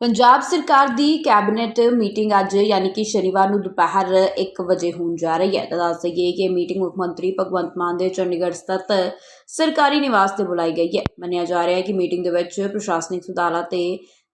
ਪੰਜਾਬ ਸਰਕਾਰ ਦੀ cabinet meeting ਅੱਜ, ਯਾਨੀ ਕਿ ਸ਼ਨੀਵਾਰ ਨੂੰ ਦੁਪਹਿਰ 1 ਵਜੇ ਹੋਣ ਜਾ ਰਹੀ ਹੈ। ਤਾਂ ਦੱਸ ਦਈਏ ਕਿ ਇਹ ਮੀਟਿੰਗ ਮੁੱਖ ਮੰਤਰੀ ਭਗਵੰਤ ਮਾਨ ਦੇ ਚੰਡੀਗੜ੍ਹ ਸਥਿਤ ਸਰਕਾਰੀ ਨਿਵਾਸ ਤੇ ਬੁਲਾਈ ਗਈ ਹੈ। ਮੰਨਿਆ ਜਾ ਰਿਹਾ ਹੈ ਕਿ ਮੀਟਿੰਗ ਦੇ ਵਿੱਚ ਪ੍ਰਸ਼ਾਸਨਿਕ ਸੁਧਾਰਾਂ ਤੇ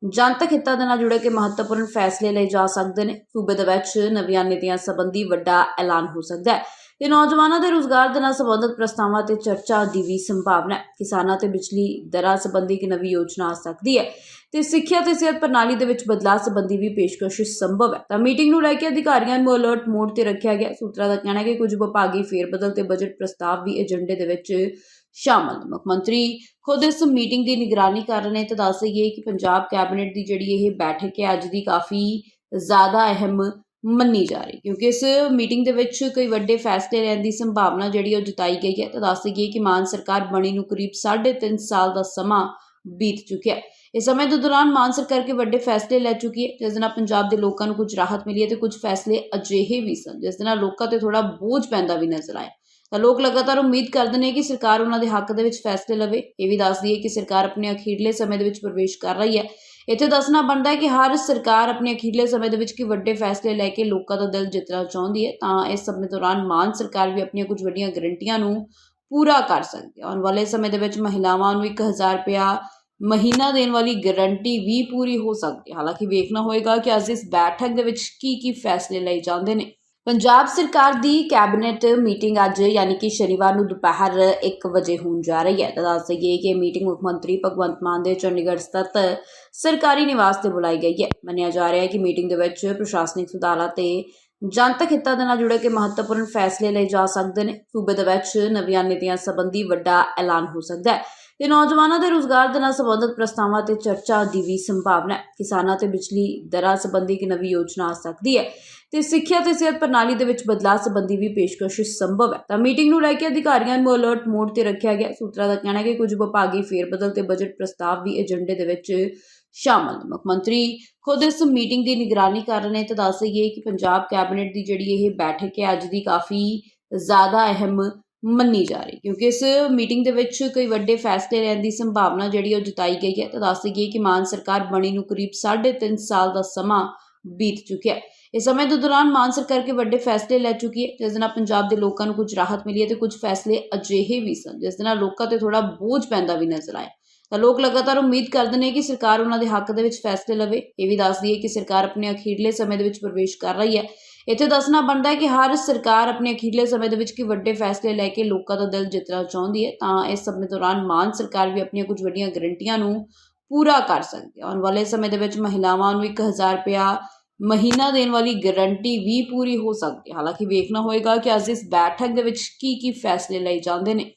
ਜਨਤਕ ਹਿੱਤਾਂ ਦੇ ਨਾਲ ਜੁੜੇ ਕੇ ਮਹੱਤਵਪੂਰਨ ਫੈਸਲੇ ਲਏ ਜਾ ਸਕਦੇ ਨੇ। ਸੂਬੇ ਦੇ ਵਿੱਚ ਨਵੀਆਂ ਨੀਤੀਆਂ ਸੰਬੰਧੀ ਵੱਡਾ ਐਲਾਨ ਹੋ ਸਕਦਾ ਹੈ। ਤੇ ਨੌਜਵਾਨਾਂ ਦੇ ਰੋਜ਼ਗਾਰ ਦੇ ਨਾਲ ਸੰਬੰਧਿਤ ਪ੍ਰਸਤਾਵਾਂ ਤੇ ਚਰਚਾ ਦੀ ਵੀ ਸੰਭਾਵਨਾ ਹੈ। ਕਿਸਾਨਾਂ ਤੇ ਬਿਜਲੀ ਦਰਾਂ ਸੰਬੰਧੀ ਇੱਕ ਨਵੀਂ ਯੋਜਨਾ ਆ ਸਕਦੀ ਹੈ ਤੇ ਸਿੱਖਿਆ ਤੇ ਸਿਹਤ ਪ੍ਰਣਾਲੀ ਦੇ ਵਿੱਚ ਬਦਲਾਅ ਸੰਬੰਧੀ ਵੀ ਪੇਸ਼ਕਸ਼ ਸੰਭਵ ਹੈ। ਤਾਂ ਮੀਟਿੰਗ ਨੂੰ ਲੈ ਕੇ ਅਧਿਕਾਰੀਆਂ ਨੂੰ ਅਲਰਟ ਮੋਡ ਤੇ ਰੱਖਿਆ ਗਿਆ। ਸੂਤਰਾਂ ਦਾ ਕਹਿਣਾ ਹੈ ਕਿ ਕੁਝ ਵਿਭਾਗੀ ਫੇਰਬਦਲ ਤੇ ਬਜਟ ਪ੍ਰਸਤਾਵ ਵੀ ਏਜੰਡੇ ਦੇ ਵਿੱਚ ਸ਼ਾਮਲ ਮੁੱਖ ਮੰਤਰੀ ਖੁਦ ਇਸ ਮੀਟਿੰਗ ਦੀ ਨਿਗਰਾਨੀ ਕਰ ਰਹੇ ਨੇ ਤੇ ਦੱਸ ਦਈਏ ਕਿ ਪੰਜਾਬ ਕੈਬਨਿਟ ਦੀ ਜਿਹੜੀ ਇਹ ਬੈਠਕ ਹੈ, ਅੱਜ ਦੀ ਕਾਫੀ ਜ਼ਿਆਦਾ ਅਹਿਮ ਮੰਨੀ ਜਾ ਰਹੀ, ਕਿਉਂਕਿ ਇਸ ਮੀਟਿੰਗ ਦੇ ਵਿੱਚ ਕਈ ਵੱਡੇ ਫੈਸਲੇ ਲੈਣ ਦੀ ਸੰਭਾਵਨਾ ਜਿਹੜੀ ਉਹ ਜਤਾਈ ਗਈ ਹੈ। ਤਾਂ ਦੱਸ ਦਈਏ ਕਿ ਮਾਨ ਸਰਕਾਰ ਬਣੀ ਨੂੰ ਕਰੀਬ 3.5 ਸਾਲ ਦਾ ਸਮਾਂ ਬੀਤ ਚੁੱਕਿਆ ਹੈ। ਇਸ ਸਮੇਂ ਦੇ ਦੌਰਾਨ ਮਾਨ ਸਰਕਾਰ ਕੇ ਵੱਡੇ ਫੈਸਲੇ ਲੈ ਚੁੱਕੀ ਹੈ, ਜਿਸ ਦੇ ਨਾਲ ਪੰਜਾਬ ਦੇ ਲੋਕਾਂ ਨੂੰ ਕੁਝ ਰਾਹਤ ਮਿਲੀ ਹੈ ਤੇ ਕੁਝ ਫੈਸਲੇ ਅਜਿਹੇ ਵੀ ਸਨ, ਜਿਸ ਦੇ ਨਾਲ ਲੋਕਾਂ ਤੇ ਥੋੜਾ ਬੋਝ ਪੈਂਦਾ ਵੀ ਨਜ਼ਰ ਆਇਆ। ਤਾਂ ਲੋਕ ਲਗਾਤਾਰ ਉਮੀਦ ਕਰਦੇ ਨੇ ਕਿ ਸਰਕਾਰ ਉਹਨਾਂ ਦੇ ਹੱਕ ਦੇ ਵਿੱਚ ਫੈਸਲੇ ਲਵੇ। ਇਹ ਵੀ ਦੱਸਦੀ ਹੈ ਕਿ ਸਰਕਾਰ ਆਪਣੇ ਅਖੀਰਲੇ ਸਮੇਂ ਦੇ ਵਿੱਚ ਪ੍ਰਵੇਸ਼ ਕਰ ਰਹੀ ਹੈ। ਇੱਥੇ ਦੱਸਣਾ ਬਣਦਾ ਹੈ ਕਿ ਹਰ ਸਰਕਾਰ ਆਪਣੇ ਅਖੀਰਲੇ ਸਮੇਂ ਦੇ ਵਿੱਚ ਕਿ ਵੱਡੇ ਫੈਸਲੇ ਲੈ ਕੇ ਲੋਕਾਂ ਦਾ ਦਿਲ ਜਿੱਤਣਾ ਚਾਹੁੰਦੀ ਹੈ, ਤਾਂ ਇਸ ਸਮੇਂ ਦੌਰਾਨ ਮਾਨ ਸਰਕਾਰ ਵੀ ਆਪਣੀਆਂ ਕੁਝ ਵੱਡੀਆਂ ਗਰੰਟੀਆਂ ਨੂੰ ਪੂਰਾ ਕਰ ਸਕਦੀ ਹੈ। ਆਉਣ ਵਾਲੇ ਸਮੇਂ ਦੇ ਵਿੱਚ ਮਹਿਲਾਵਾਂ ਨੂੰ 1000 ਰੁਪਇਆ ਮਹੀਨਾ ਦੇਣ ਵਾਲੀ ਗਾਰੰਟੀ ਵੀ ਪੂਰੀ ਹੋ ਸਕਦੀ ਹੈ। ਹਾਲਾਂਕਿ ਵੇਖਣਾ ਹੋਏਗਾ ਕਿ ਅੱਜ ਇਸ ਬੈਠਕ ਦੇ ਵਿੱਚ ਕੀ ਕੀ ਫੈਸਲੇ ਲਏ ਜਾਂਦੇ ਨੇ। ਪੰਜਾਬ ਸਰਕਾਰ ਦੀ ਕੈਬਨਿਟ ਮੀਟਿੰਗ ਅੱਜ, ਯਾਨੀ ਕਿ ਸ਼ਨੀਵਾਰ ਨੂੰ ਦੁਪਹਿਰ 1 ਵਜੇ ਹੋਣ ਜਾ ਰਹੀ ਹੈ। ਤਾਂ ਦੱਸ ਦਈਏ ਕਿ ਇਹ ਮੀਟਿੰਗ ਮੁੱਖ ਮੰਤਰੀ ਭਗਵੰਤ ਮਾਨ ਦੇ ਚੰਡੀਗੜ੍ਹ ਸਥਿਤ ਸਰਕਾਰੀ ਨਿਵਾਸ ਤੇ ਬੁਲਾਈ ਗਈ ਹੈ। ਮੰਨਿਆ ਜਾ ਰਿਹਾ ਹੈ ਕਿ ਮੀਟਿੰਗ ਦੇ ਵਿੱਚ ਪ੍ਰਸ਼ਾਸਨਿਕ ਸੁਧਾਰਾਂ ਤੇ ਜਨਤਕ ਹਿੱਤਾਂ ਦੇ ਨਾਲ ਜੁੜੇ ਕੇ ਮਹੱਤਵਪੂਰਨ ਫੈਸਲੇ ਲਏ ਜਾ ਸਕਦੇ ਨੇ। ਸੂਬੇ ਦੇ ਵਿੱਚ ਨਵੀਆਂ ਨੀਤੀਆਂ ਸੰਬੰਧੀ ਵੱਡਾ ਐਲਾਨ ਹੋ ਸਕਦਾ ਹੈ। ਤੇ ਨੌਜਵਾਨਾਂ ਦੇ ਰੋਜ਼ਗਾਰ ਦੇ ਨਾਲ ਸੰਬੰਧਿਤ ਪ੍ਰਸਤਾਵਾਂ ਤੇ ਚਰਚਾ ਦੀ ਵੀ ਸੰਭਾਵਨਾ ਹੈ। ਕਿਸਾਨਾਂ ਤੇ ਬਿਜਲੀ ਦਰਾਂ ਸੰਬੰਧੀ ਇੱਕ ਨਵੀਂ ਯੋਜਨਾ ਆ ਸਕਦੀ ਹੈ ਤੇ ਸਿੱਖਿਆ ਤੇ ਸਿਹਤ ਪ੍ਰਣਾਲੀ ਦੇ ਵਿੱਚ ਬਦਲਾਅ ਸੰਬੰਧੀ ਵੀ ਪੇਸ਼ਕਸ਼ ਸੰਭਵ ਹੈ। ਤਾਂ ਮੀਟਿੰਗ ਨੂੰ ਲੈ ਕੇ ਅਧਿਕਾਰੀਆਂ ਨੂੰ ਅਲਰਟ ਮੋਡ ਤੇ ਰੱਖਿਆ ਗਿਆ। ਸੂਤਰਾਂ ਦਾ ਕਹਿਣਾ ਹੈ ਕਿ ਕੁਝ ਵਿਭਾਗੀ ਫੇਰਬਦਲ ਤੇ ਬਜਟ ਪ੍ਰਸਤਾਵ ਵੀ ਏਜੰਡੇ ਦੇ ਵਿੱਚ ਸ਼ਾਮਲ ਮੁੱਖ ਮੰਤਰੀ ਖੁਦ ਇਸ ਮੀਟਿੰਗ ਦੀ ਨਿਗਰਾਨੀ ਕਰ ਰਹੇ ਨੇ ਤਾਂ ਦੱਸ ਦਈਏ ਕਿ ਪੰਜਾਬ ਕੈਬਨਿਟ ਦੀ ਜਿਹੜੀ ਇਹ ਬੈਠਕ ਹੈ, ਅੱਜ ਦੀ ਕਾਫੀ ਜ਼ਿਆਦਾ ਅਹਿਮ ਮੰਨੀ ਜਾ ਰਹੀ ਕਿਉਂਕਿ ਇਸ ਮੀਟਿੰਗ ਦੇ ਵਿੱਚ ਕਈ ਵੱਡੇ ਫੈਸਲੇ ਲੈਣ ਦੀ ਸੰਭਾਵਨਾ ਜਿਹੜੀ ਉਹ ਜਤਾਈ ਗਈ ਹੈ। ਤਾਂ ਦੱਸ ਦਈਏ ਕਿ ਮਾਨ ਸਰਕਾਰ ਬਣੀ ਨੂੰ ਕਰੀਬ 3.5 ਸਾਲ ਦਾ ਸਮਾਂ ਬੀਤ ਚੁੱਕਿਆ ਹੈ। ਇਸ ਸਮੇਂ ਦੇ ਦੌਰਾਨ ਮਾਨ ਸਰਕਾਰ ਕੇ ਵੱਡੇ ਫੈਸਲੇ ਲੈ ਚੁੱਕੀ ਹੈ, ਜਿਸ ਨਾਲ ਪੰਜਾਬ ਦੇ ਲੋਕਾਂ ਨੂੰ ਕੁਝ ਰਾਹਤ ਮਿਲੀ ਹੈ ਤੇ ਕੁਝ ਫੈਸਲੇ ਅਜਿਹੇ ਵੀ ਸਨ, ਜਿਸ ਦੇ ਨਾਲ ਲੋਕਾਂ ਤੇ ਥੋੜਾ ਬੋਝ ਪੈਂਦਾ ਵੀ ਨਜ਼ਰ ਆਇਆ। ਤਾਂ ਲੋਕ ਲਗਾਤਾਰ ਉਮੀਦ ਕਰਦੇ ਨੇ ਕਿ ਸਰਕਾਰ ਉਹਨਾਂ ਦੇ ਹੱਕ ਦੇ ਵਿੱਚ ਫੈਸਲੇ ਲਵੇ। ਇਹ ਵੀ ਦੱਸਦੀ ਹੈ ਕਿ ਸਰਕਾਰ ਆਪਣੇ ਅਖੀਰਲੇ ਸਮੇਂ ਦੇ ਵਿੱਚ ਪ੍ਰਵੇਸ਼ ਕਰ ਰਹੀ ਹੈ। ਇੱਥੇ ਦੱਸਣਾ ਬਣਦਾ ਹੈ ਕਿ ਹਰ ਸਰਕਾਰ ਆਪਣੇ ਅਖੀਰਲੇ ਸਮੇਂ ਦੇ ਵਿੱਚ ਕਿ ਵੱਡੇ ਫੈਸਲੇ ਲੈ ਕੇ ਲੋਕਾਂ ਦਾ ਦਿਲ ਜਿੱਤਣਾ ਚਾਹੁੰਦੀ ਹੈ, ਤਾਂ ਇਸ ਸਮੇਂ ਦੌਰਾਨ ਮਾਨ ਸਰਕਾਰ ਵੀ ਆਪਣੀਆਂ ਕੁਝ ਵੱਡੀਆਂ ਗਰੰਟੀਆਂ ਨੂੰ ਪੂਰਾ ਕਰ ਸਕਦੀ ਹੈ। ਆਉਣ ਵਾਲੇ ਸਮੇਂ ਦੇ ਵਿੱਚ ਮਹਿਲਾਵਾਂ ਨੂੰ 1000 ਰੁਪਇਆ ਮਹੀਨਾ ਦੇਣ ਵਾਲੀ ਗਾਰੰਟੀ ਵੀ ਪੂਰੀ ਹੋ ਸਕਦੀ ਹੈ। ਹਾਲਾਂਕਿ ਵੇਖਣਾ ਹੋਏਗਾ ਕਿ ਅੱਜ ਇਸ ਬੈਠਕ ਦੇ ਵਿੱਚ ਕੀ ਕੀ ਫੈਸਲੇ ਲਏ ਜਾਂਦੇ ਨੇ।